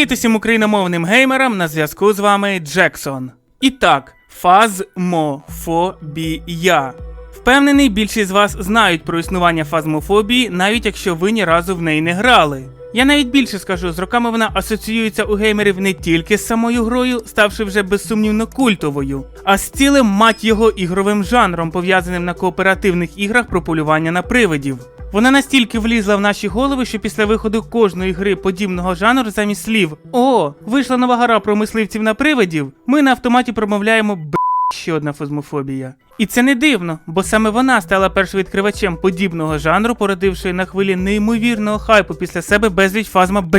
Привіт усім україномовним геймерам! На зв'язку з вами Джексон. І так, фазмофобія. Впевнений, більшість з вас знають про існування фазмофобії, навіть якщо ви ні разу в неї не грали. Я навіть більше скажу, з роками вона асоціюється у геймерів не тільки з самою грою, ставши вже безсумнівно культовою, а з цілим мать його ігровим жанром, пов'язаним на кооперативних іграх про полювання на привидів. Вона настільки влізла в наші голови, що після виходу кожної гри подібного жанру замість слів О, вийшла нова гра про мисливців на привидів, ми на автоматі промовляємо Б. Ще одна фазмофобія. І це не дивно, бо саме вона стала першовідкривачем подібного жанру, породивши на хвилі неймовірного хайпу після себе безліч фазма Б.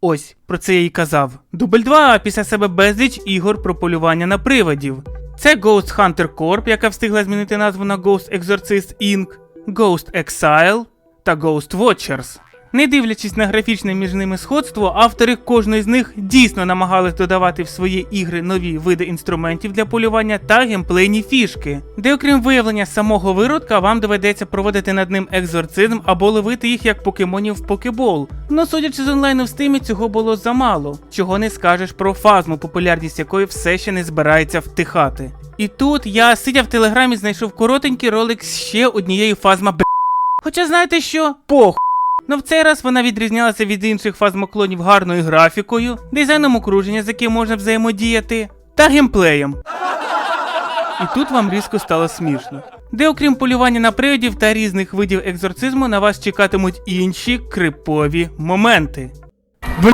Ось, про це я й казав. Дубль 2, а після себе безліч ігор про полювання на привидів. Це Ghost Hunter Corp, яка встигла змінити назву на Ghost Exorcist Inc., Ghost Exile та Ghost Watchers. Не дивлячись на графічне між ними сходство, автори кожної з них дійсно намагались додавати в свої ігри нові види інструментів для полювання та геймплейні фішки, де окрім виявлення самого виродка, вам доведеться проводити над ним екзорцизм або ловити їх як покемонів в покебол. Но судячи з онлайну в стимі, цього було замало, чого не скажеш про фазму, популярність якої все ще не збирається втихати. І тут я, сидя в телеграмі, знайшов коротенький ролик з ще однієї фазма б. Хоча знаєте що? Пох. Ну в цей раз вона відрізнялася від інших фазмоклонів гарною графікою, дизайном окруження, з яким можна взаємодіяти, та геймплеєм. І тут вам різко стало смішно. Де, окрім полювання на привидів та різних видів екзорцизму, на вас чекатимуть інші крипові моменти. Бл...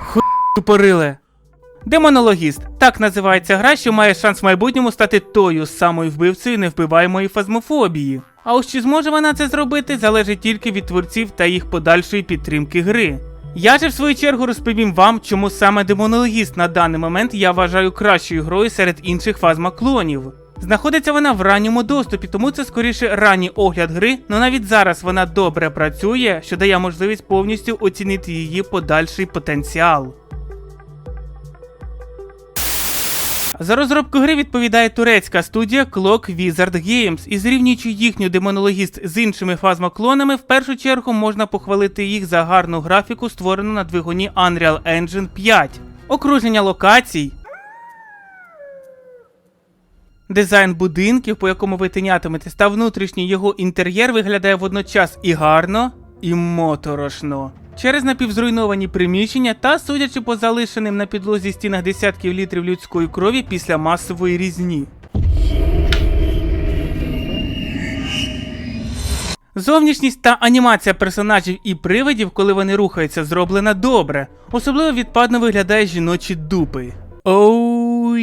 Ху... тупориле. Демонологіст так називається гра, що має шанс в майбутньому стати тою самою вбивцею невбиваємої фазмофобії. А ось чи зможе вона це зробити, залежить тільки від творців та їх подальшої підтримки гри. Я же в свою чергу розповім вам, чому саме демонологіст на даний момент я вважаю кращою грою серед інших фазмоклонів. Знаходиться вона в ранньому доступі, тому це скоріше ранній огляд гри, але навіть зараз вона добре працює, що дає можливість повністю оцінити її подальший потенціал. За розробку гри відповідає турецька студія Clock Wizard Games, і зрівнюючи їхню демонологіст з іншими фазмоклонами, в першу чергу можна похвалити їх за гарну графіку, створену на двигуні Unreal Engine 5, окруження локацій, дизайн будинків, по якому ви тинятиметесь, та внутрішній його інтер'єр виглядає водночас і гарно, і моторошно. Через напівзруйновані приміщення та судячи по залишеним на підлозі стінах десятків літрів людської крові після масової різні. Зовнішність та анімація персонажів і привидів, коли вони рухаються, зроблена добре. Особливо відпадно виглядає жіночі дупи. Оу.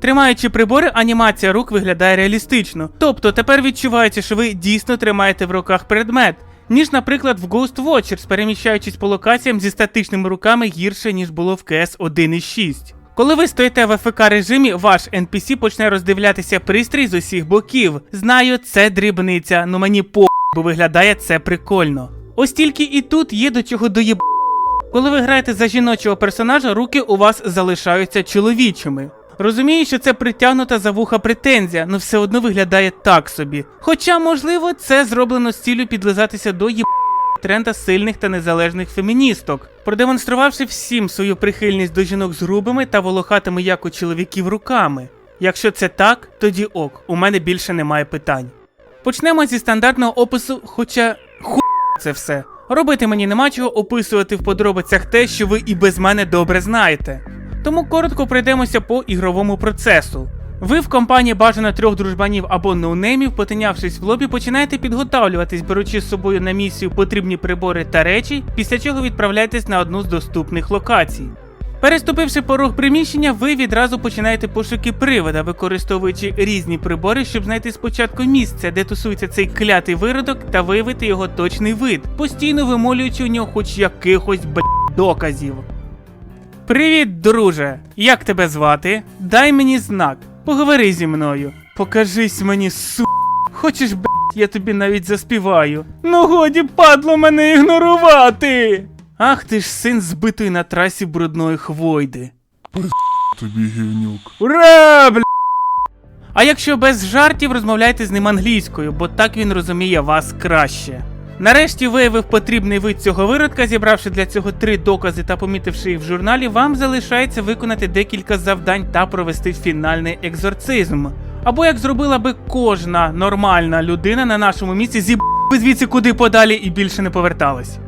Тримаючи прибори, анімація рук виглядає реалістично. Тобто тепер відчувається, що ви дійсно тримаєте в руках предмет, ніж, наприклад, в Ghost Watchers, переміщаючись по локаціям зі статичними руками гірше, ніж було в CS 1.6. Коли ви стоїте в АФК режимі, ваш NPC почне роздивлятися пристрій з усіх боків. Знаю, це дрібниця, ну мені по, бо виглядає це прикольно. Ось тільки і тут є до чого доєб. Коли ви граєте за жіночого персонажа, руки у вас залишаються чоловічими. Розумію, що це притягнута за вуха претензія, але все одно виглядає так собі. Хоча, можливо, це зроблено з ціллю підлизатися до їб тренда сильних та незалежних феміністок, продемонструвавши всім свою прихильність до жінок з грубими та волохатими як у чоловіків руками. Якщо це так, тоді ок, у мене більше немає питань. Почнемо зі стандартного опису, хоча ху це все. Робити мені нема чого описувати в подробицях те, що ви і без мене добре знаєте. Тому коротко пройдемося по ігровому процесу. Ви в компанії бажано трьох дружбанів або ноунеймів, потинявшись в лобі, починаєте підготавлюватись, беручи з собою на місію потрібні прибори та речі, після чого відправляєтесь на одну з доступних локацій. Переступивши порог приміщення, ви відразу починаєте пошуки привода, використовуючи різні прибори, щоб знайти спочатку місце, де тусується цей клятий виродок, та виявити його точний вид, постійно вимолюючи у нього хоч якихось б доказів. Привіт, друже! Як тебе звати? Дай мені знак. Поговори зі мною. Покажись мені, су. Хочеш, б, я тобі навіть заспіваю. Ну годі, падло мене ігнорувати. Ах ти ж син збитої на трасі брудної хвойди. Тобі гівнюк. Ура, бля! А якщо без жартів, розмовляйте з ним англійською, бо так він розуміє вас краще. Нарешті виявив потрібний вид цього виродка, зібравши для цього три докази та помітивши їх в журналі, вам залишається виконати декілька завдань та провести фінальний екзорцизм. Або як зробила би кожна нормальна людина на нашому місці, зіб звідси куди подалі і більше не поверталась.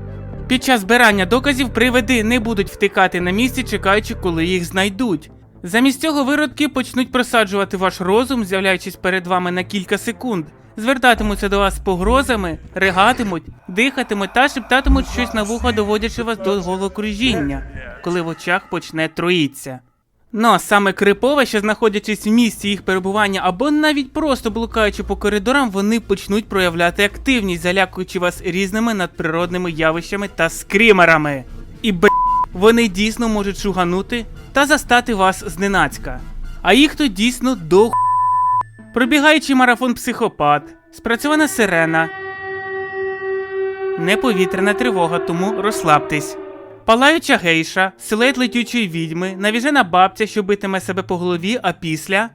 Під час збирання доказів привиди не будуть втикати на місці, чекаючи, коли їх знайдуть. Замість цього виродки почнуть просаджувати ваш розум, з'являючись перед вами на кілька секунд, звертатимуться до вас з погрозами, ригатимуть, дихатимуть та шептатимуть щось на вухо, доводячи вас до головокружіння, коли в очах почне троїться. Ну, а саме крипове, що знаходячись в місці їх перебування або навіть просто блукаючи по коридорам, вони почнуть проявляти активність, залякуючи вас різними надприродними явищами та скрімерами. І б вони дійсно можуть шуганути та застати вас зненацька. А їх то дійсно до Пробігаючий марафон психопат, спрацьована сирена. Неповітряна тривога, тому розслабтесь. Палаюча гейша, силует летючої відьми, навіжена бабця, що битиме себе по голові, а після.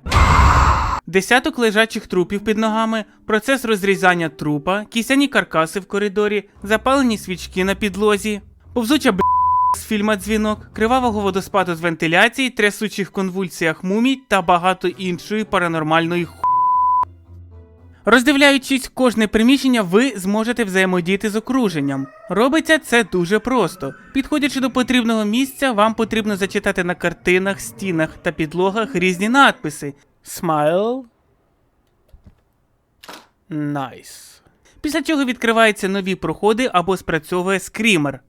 Десяток лежачих трупів під ногами, процес розрізання трупа, кисяні каркаси в коридорі, запалені свічки на підлозі, повзуча б з фільма Дзвінок, кривавого водоспаду з вентиляції, трясучих конвульсіях мумій та багато іншої паранормальної ху. Роздивляючись кожне приміщення, ви зможете взаємодіяти з окруженням. Робиться це дуже просто. Підходячи до потрібного місця, вам потрібно зачитати на картинах, стінах та підлогах різні надписи. Smile. Nice. Після чого відкриваються нові проходи або спрацьовує скрімер.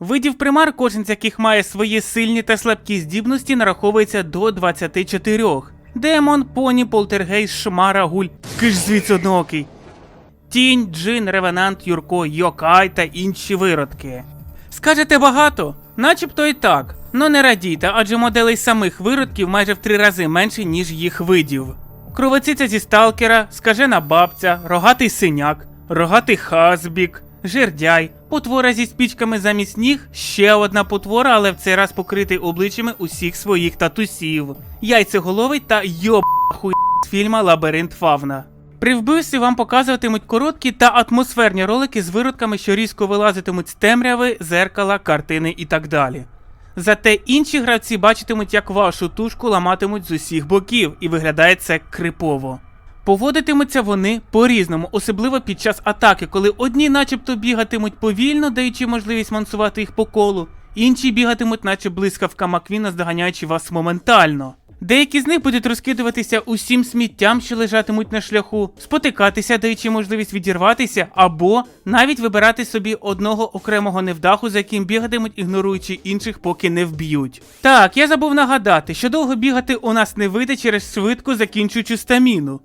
Видів примар, кожен з яких має свої сильні та слабкі здібності, нараховується до 24. Демон, поні, полтергейст, шмара, гуль, киш звідси одноокий. Тінь, джин, ревенант, юрко, йокай та інші виродки. Скажете багато? Начебто і так. Ну не радійте, адже моделей самих виродків майже в три рази менше, ніж їх видів. Кровоциця зі сталкера, скажена бабця, рогатий синяк, рогатий хазбік, жердяй, потвора зі спічками замість ніг, ще одна потвора, але в цей раз покритий обличчями усіх своїх татусів, яйцеголовий та йоб з фільма Лабіринт Фавна. При вбивстві вам показуватимуть короткі та атмосферні ролики з виродками, що різко вилазитимуть з темряви, зеркала, картини і так далі. Зате інші гравці бачитимуть, як вашу тушку ламатимуть з усіх боків, і виглядає це крипово. Поводитимуться вони по-різному, особливо під час атаки, коли одні начебто бігатимуть повільно, даючи можливість мансувати їх по колу, інші бігатимуть, наче блискавка Маквіна, здоганяючи вас моментально. Деякі з них будуть розкидуватися усім сміттям, що лежатимуть на шляху, спотикатися, даючи можливість відірватися, або навіть вибирати собі одного окремого невдаху, за яким бігатимуть, ігноруючи інших, поки не вб'ють. Так, я забув нагадати, що довго бігати у нас не вийде через швидко закінчуючу стаміну.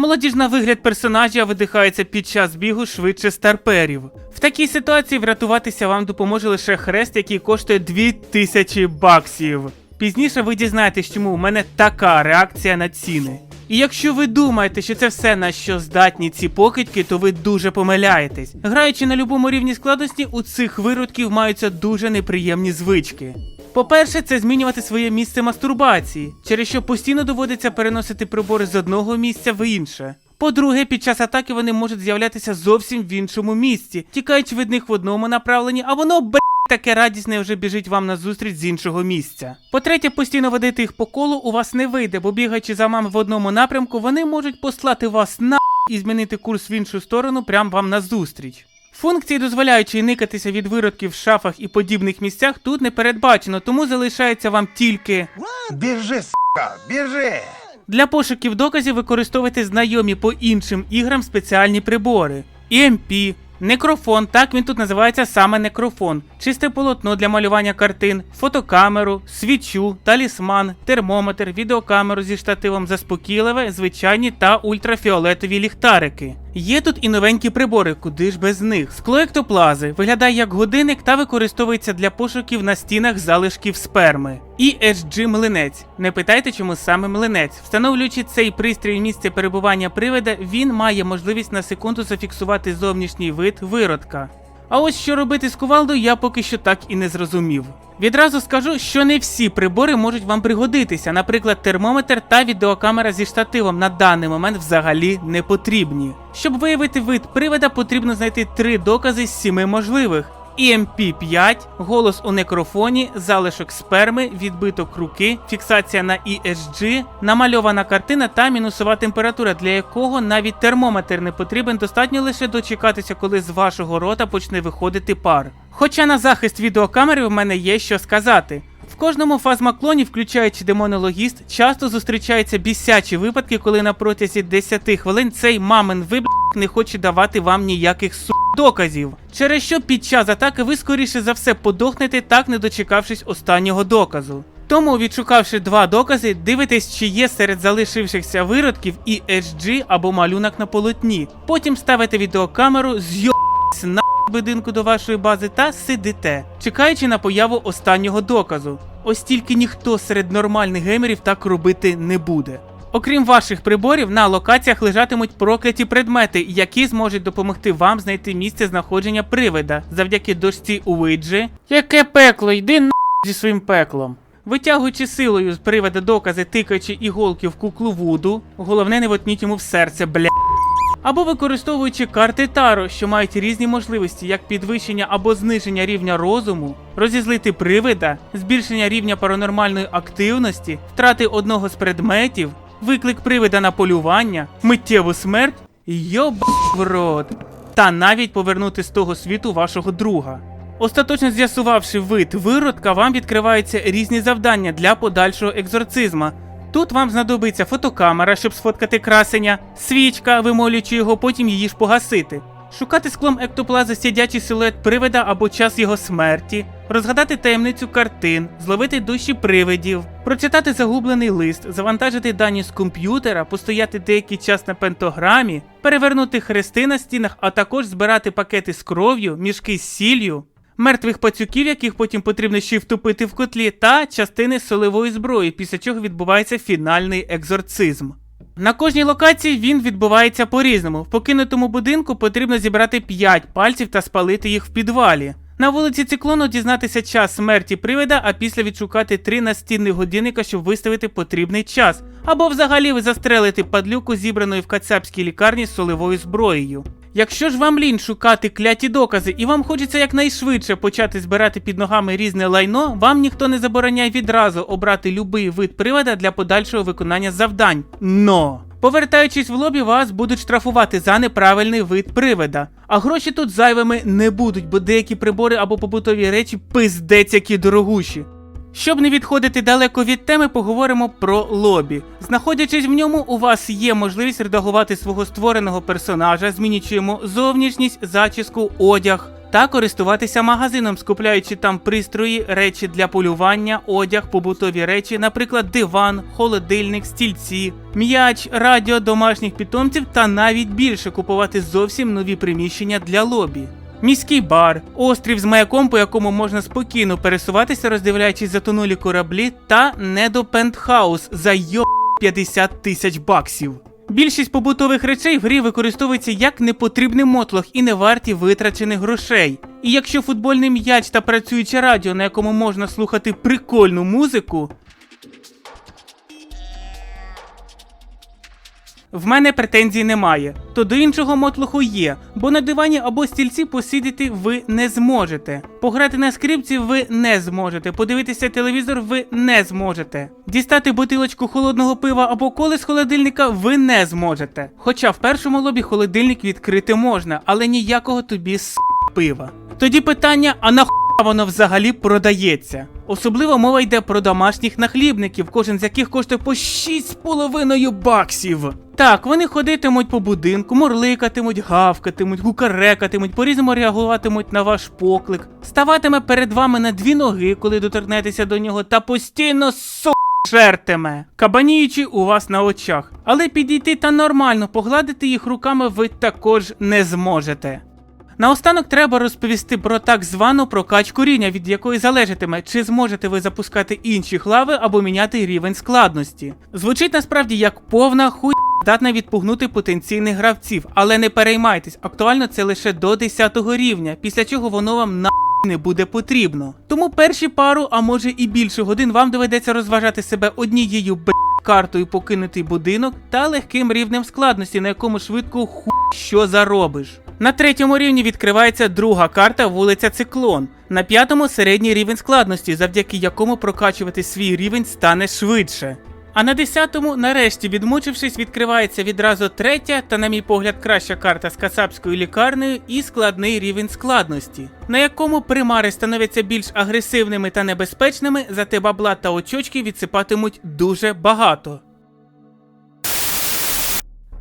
Б... Молоді ж на вигляд персонажа видихаються під час бігу швидше старперів. В такій ситуації врятуватися вам допоможе лише хрест, який коштує 2000 баксів. Пізніше ви дізнаєтесь, чому у мене така реакція на ціни. І якщо ви думаєте, що це все на що здатні ці покидьки, то ви дуже помиляєтесь. Граючи на любому рівні складності, у цих виродків маються дуже неприємні звички. По-перше, це змінювати своє місце мастурбації, через що постійно доводиться переносити прибори з одного місця в інше. По-друге, під час атаки вони можуть з'являтися зовсім в іншому місці, тікаючи від них в одному направленні, а воно б. Таке радісне вже біжить вам на зустріч з іншого місця. По-третє, постійно водити їх по колу у вас не вийде, бо бігаючи за вами в одному напрямку, вони можуть послати вас на і змінити курс в іншу сторону прямо вам на зустріч. Функції, дозволяючи никатися від виродків в шафах і подібних місцях, тут не передбачено, тому залишається вам тільки Біжи, сука, біжи! для пошуків доказів використовуйте знайомі по іншим іграм спеціальні прибори. EMP, некрофон, так він тут називається саме некрофон, чисте полотно для малювання картин, фотокамеру, свічу, талісман, термометр, відеокамеру зі штативом заспокійливе, звичайні та ультрафіолетові ліхтарики. Є тут і новенькі прибори, куди ж без них. Скло ектоплази виглядає як годинник та використовується для пошуків на стінах залишків сперми. І HG млинець. Не питайте, чому саме млинець. Встановлюючи цей пристрій в місце перебування привида, він має можливість на секунду зафіксувати зовнішній вид виродка. А ось що робити з кувалдою, я поки що так і не зрозумів. Відразу скажу, що не всі прибори можуть вам пригодитися. Наприклад, термометр та відеокамера зі штативом на даний момент взагалі не потрібні. Щоб виявити вид привода, потрібно знайти три докази з сіми можливих. EMP5, голос у некрофоні, залишок сперми, відбиток руки, фіксація на ESG, намальована картина та мінусова температура, для якого навіть термометр не потрібен, достатньо лише дочекатися, коли з вашого рота почне виходити пар. Хоча на захист відеокамери в мене є що сказати. В кожному фазмаклоні, включаючи демонологіст, часто зустрічаються бісячі випадки, коли на протязі 10 хвилин цей мамин виблік не хоче давати вам ніяких су доказів. Через що під час атаки ви скоріше за все подохнете, так не дочекавшись останнього доказу. Тому, відшукавши два докази, дивитесь, чи є серед залишившихся виродків і HG або малюнок на полотні. Потім ставите відеокамеру, зйобсь на будинку до вашої бази та сидите, чекаючи на появу останнього доказу. Ось тільки ніхто серед нормальних геймерів так робити не буде. Окрім ваших приборів, на локаціях лежатимуть прокляті предмети, які зможуть допомогти вам знайти місце знаходження привида завдяки дошці Уиджі. Яке пекло, йди на зі своїм пеклом. Витягуючи силою з привода докази, тикаючи іголки в куклу Вуду, головне не вотніть йому в серце, бля. Або використовуючи карти Таро, що мають різні можливості, як підвищення або зниження рівня розуму, розізлити привида, збільшення рівня паранормальної активності, втрати одного з предметів, виклик привида на полювання, миттєву смерть, йоб в рот, та навіть повернути з того світу вашого друга. Остаточно з'ясувавши вид виродка, вам відкриваються різні завдання для подальшого екзорцизма. Тут вам знадобиться фотокамера, щоб сфоткати красення, свічка, вимолюючи його, потім її ж погасити. Шукати склом ектоплази сидячий силует привида або час його смерті, розгадати таємницю картин, зловити душі привидів, прочитати загублений лист, завантажити дані з комп'ютера, постояти деякий час на пентограмі, перевернути хрести на стінах, а також збирати пакети з кров'ю, мішки з сіллю, мертвих пацюків, яких потім потрібно ще й втопити в котлі, та частини солевої зброї, після чого відбувається фінальний екзорцизм. На кожній локації він відбувається по-різному. В покинутому будинку потрібно зібрати 5 пальців та спалити їх в підвалі. На вулиці циклону дізнатися час смерті привида, а після відшукати три настінних годинника, щоб виставити потрібний час. Або взагалі ви застрелите падлюку, зібраної в кацапській лікарні з солевою зброєю. Якщо ж вам лінь шукати кляті докази і вам хочеться якнайшвидше почати збирати під ногами різне лайно, вам ніхто не забороняє відразу обрати любий вид привода для подальшого виконання завдань. Но! Повертаючись в лобі, вас будуть штрафувати за неправильний вид привида. А гроші тут зайвими не будуть, бо деякі прибори або побутові речі пиздець які дорогущі. Щоб не відходити далеко від теми, поговоримо про лобі. Знаходячись в ньому, у вас є можливість редагувати свого створеного персонажа, змінюючи зовнішність, зачіску, одяг. Та користуватися магазином, скупляючи там пристрої, речі для полювання, одяг, побутові речі, наприклад, диван, холодильник, стільці, м'яч, радіо, домашніх питомців та навіть більше купувати зовсім нові приміщення для лобі. Міський бар, острів з маяком, по якому можна спокійно пересуватися, роздивляючись затонулі кораблі, та недопентхаус за йо 50 тисяч баксів. Більшість побутових речей в грі використовується як непотрібний мотлох і не варті витрачених грошей. І якщо футбольний м'яч та працююче радіо, на якому можна слухати прикольну музику, В мене претензій немає, то до іншого мотлуху є, бо на дивані або стільці посидіти ви не зможете. Пограти на скрипці ви не зможете, подивитися телевізор ви не зможете. Дістати бутилочку холодного пива або коли з холодильника ви не зможете. Хоча в першому лобі холодильник відкрити можна, але ніякого тобі с пива. Тоді питання: а на воно взагалі продається. Особливо мова йде про домашніх нахлібників, кожен з яких коштує по 6,5 баксів. Так, вони ходитимуть по будинку, мурликатимуть, гавкатимуть, гукарекатимуть, по-різному реагуватимуть на ваш поклик, ставатиме перед вами на дві ноги, коли доторкнетеся до нього, та постійно су. Жертиме, кабаніючи у вас на очах. Але підійти та нормально погладити їх руками ви також не зможете. Наостанок треба розповісти про так звану прокачку рівня, від якої залежатиме, чи зможете ви запускати інші глави або міняти рівень складності. Звучить насправді як повна хуй, здатна відпугнути потенційних гравців, але не переймайтесь, актуально це лише до 10 рівня, після чого воно вам на не буде потрібно. Тому перші пару, а може і більше годин вам доведеться розважати себе однією б картою покинутий будинок та легким рівнем складності, на якому швидко ху що заробиш. На третьому рівні відкривається друга карта вулиця Циклон. На п'ятому середній рівень складності, завдяки якому прокачувати свій рівень стане швидше. А на десятому, нарешті відмучившись, відкривається відразу третя та, на мій погляд, краща карта з кацапською лікарнею і складний рівень складності, на якому примари становляться більш агресивними та небезпечними, зате бабла та очочки відсипатимуть дуже багато.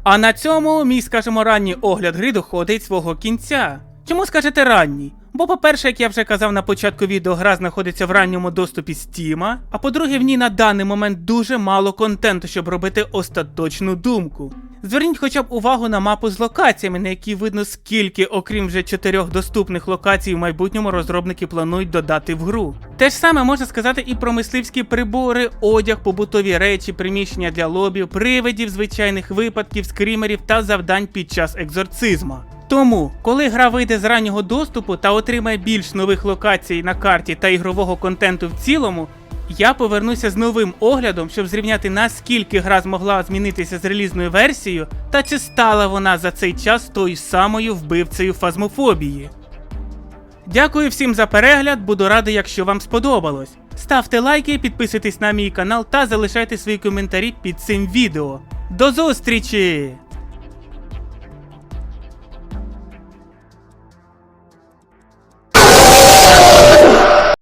А на цьому мій, скажімо, ранній огляд гри доходить свого кінця. Чому скажете ранній? Бо, по-перше, як я вже казав на початку відео, гра знаходиться в ранньому доступі Steam, а по-друге, в ній на даний момент дуже мало контенту, щоб робити остаточну думку. Зверніть хоча б увагу на мапу з локаціями, на якій видно скільки, окрім вже чотирьох доступних локацій, в майбутньому розробники планують додати в гру. Те ж саме можна сказати і про мисливські прибори, одяг, побутові речі, приміщення для лобів, привидів, звичайних випадків, скрімерів та завдань під час екзорцизма. Тому, коли гра вийде з раннього доступу та отримає більш нових локацій на карті та ігрового контенту в цілому, я повернуся з новим оглядом, щоб зрівняти наскільки гра змогла змінитися з релізною версією, та чи стала вона за цей час тою самою вбивцею фазмофобії. Дякую всім за перегляд, буду радий, якщо вам сподобалось. Ставте лайки, підписуйтесь на мій канал та залишайте свої коментарі під цим відео. До зустрічі!